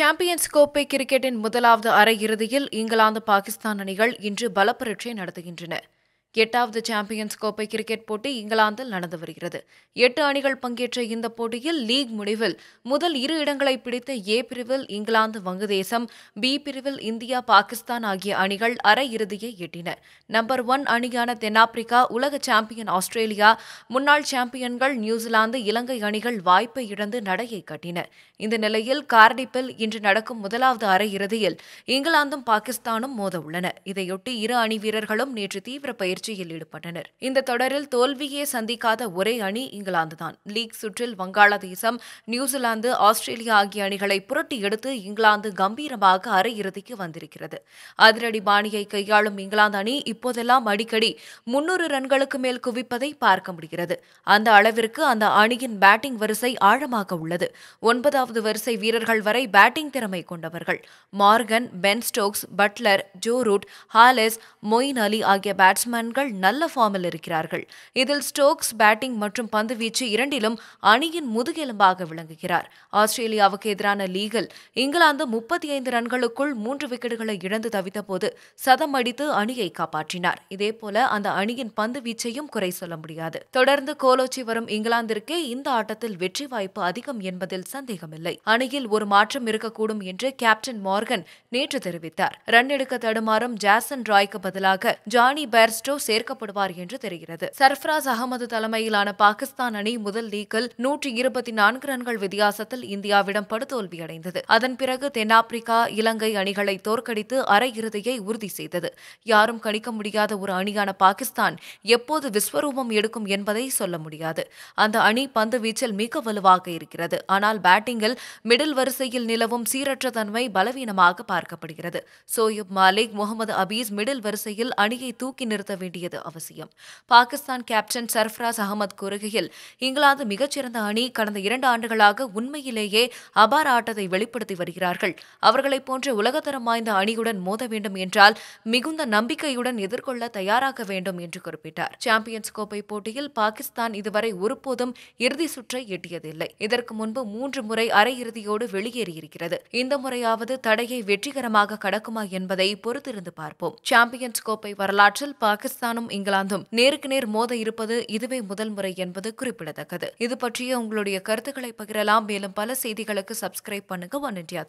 Champions கோப்பை கிரிக்கெட்டின் முதலாவது அரையிறுதியில் இங்கிலாந்து பாகிஸ்தான் அணிகள் இன்று பலப்பரீட்சை நடத்துகின்றன. எட்டாவது சாம்பியன்ஸ் கோப்பை கிரிக்கெட் போட்டி இங்கிலாந்தில் நடந்து வருகிறது. எட்டு அணிகள் பங்கேற்ற இந்த போட்டியில் லீக் முடிவில் முதல் இரு இடங்களை பிடித்த ஏ பிரிவில் இங்கிலாந்து வங்கதேசம் பி பிரிவில் இந்தியா பாகிஸ்தான் ஆகிய அணிகள் அரையிறுதியை எட்டின. நம்பர் ஒன் அணியான தென்னாப்பிரிக்கா உலக சாம்பியன் ஆஸ்திரேலியா முன்னாள் சாம்பியன்கள் நியூசிலாந்து இலங்கை அணிகள் வாய்ப்பை இழந்து நடையை கட்டின. இந்த நிலையில் கார்டிப்பில் இன்று நடக்கும் முதலாவது அரையிறுதியில் இங்கிலாந்தும் பாகிஸ்தானும் மோத உள்ளன. இதையொட்டி இரு அணி வீரர்களும் நேற்று தீவிர முயற்சியில் ஈடுபட்டனர். இந்த தொடரில் தோல்வியே சந்திக்காத ஒரே அணி இங்கிலாந்துதான். லீக் சுற்றில் வங்காளதேசம் நியூசிலாந்து ஆஸ்திரேலியா ஆகிய அணிகளை புரட்டி எடுத்து இங்கிலாந்து கம்பீரமாக அரையிறுதிக்கு வந்திருக்கிறது. அதிரடி பாணியை கையாளும் இங்கிலாந்து அணி இப்போதெல்லாம் அடிக்கடி முன்னூறு ரன்களுக்கு மேல் குவிப்பதை பார்க்க முடிகிறது. அந்த அளவிற்கு அந்த அணியின் பேட்டிங் வரிசை ஆழமாக உள்ளது. ஒன்பதாவது வரிசை வீரர்கள் வரை பேட்டிங் திறமை கொண்டவர்கள். Morgan Ben Stokes Buttler Joe Root Hales Moeen Ali ஆகிய பேட்ஸ்மேன் பேட்ஸ்மேன்கள் நல்ல ஃபார்மில் இருக்கிறார்கள். இதில் ஸ்டோக்ஸ் பேட்டிங் மற்றும் பந்துவீச்சு இரண்டிலும் அணியின் முதுகெலும்பாக விளங்குகிறார். ஆஸ்திரேலியாவுக்கு எதிரான லீகல் இங்கிலாந்து முப்பத்தி ஐந்து ரன்களுக்குள் மூன்று விக்கெட்டுகளை இழந்து தவித்தபோது சதம் அடித்து அணியை காப்பாற்றினார். இதேபோல அந்த அணியின் பந்து வீச்சையும் குறை சொல்ல முடியாது. தொடர்ந்து கோலோச்சி வரும் இங்கிலாந்திற்கே இந்த ஆட்டத்தில் வெற்றி வாய்ப்பு அதிகம் என்பதில் சந்தேகமில்லை. அணியில் ஒரு மாற்றம் இருக்கக்கூடும் என்று கேப்டன் மார்கன் நேற்று தெரிவித்தார். ரன் எடுக்க தடுமாறும் ஜாசன் ராய்க்கு பதிலாக ஜானி பெர்ஸ்டோ சேர்க்கப்படுவார் என்று தெரிகிறது. சர்ஃப்ராஸ் அகமது தலைமையிலான பாகிஸ்தான் அணி முதல் லீக்கில் நூற்றி இருபத்தி நான்கு ரன்கள் வித்தியாசத்தில் இந்தியாவிடம் படுதோல்வியடைந்தது. அதன் பிறகு தென்னாப்பிரிக்கா இலங்கை அணிகளை தோற்கடித்து அரையிறுதியை உறுதி செய்தது. யாரும் கணிக்க முடியாத ஒரு அணியான பாகிஸ்தான் எப்போது விஸ்வரூபம் எடுக்கும் என்பதை சொல்ல முடியாது. அந்த அணி பந்து வீச்சில் மிக வலுவாக இருக்கிறது. ஆனால் பேட்டிங்கில் மிடில் வரிசையில் நிலவும் சீரற்ற தன்மை பலவீனமாக பார்க்கப்படுகிறது. சோயிப் மாலிக் முகமது அபீஸ் மிடில் வரிசையில் அணியை தூக்கி நிறுத்த வேண்டும் வேண்டியது அவசியம். பாகிஸ்தான் கேப்டன் சர்ஃப்ராஸ் அகமது கூறுகையில் இங்கிலாந்து மிகச்சிறந்த அணி கடந்த இரண்டு ஆண்டுகளாக உண்மையிலேயே அபார ஆட்டத்தை வெளிப்படுத்தி வருகிறார்கள். அவர்களைப் போன்ற உலகத்தரம் வாய்ந்த அணியுடன் மோத வேண்டும் என்றால் மிகுந்த நம்பிக்கையுடன் எதிர்கொள்ள தயாராக வேண்டும் என்று குறிப்பிட்டார். சாம்பியன்ஸ் கோப்பை போட்டியில் பாகிஸ்தான் இதுவரை ஒருபோதும் இறுதி சுற்றை எட்டியதில்லை. இதற்கு முன்பு மூன்று முறை அரையிறுதியோடு வெளியேறியிருக்கிறது. இந்த முறையாவது தடையை வெற்றிகரமாக கடக்குமா என்பதை பொறுத்திருந்து பார்ப்போம். சாம்பியன்ஸ் கோப்பை வரலாற்றில் பாகிஸ்தான் பாகிஸ்தானும் இங்கிலாந்தும். நேருக்கு நேர் மோத இருப்பது இதுவே முதல் முறை என்பது குறிப்பிடத்தக்கது. இது பற்றிய உங்களுடைய கருத்துக்களை பகிரலாம். மேலும் பல செய்திகளுக்கு சப்ஸ்கிரைப் பண்ணுங்க. One India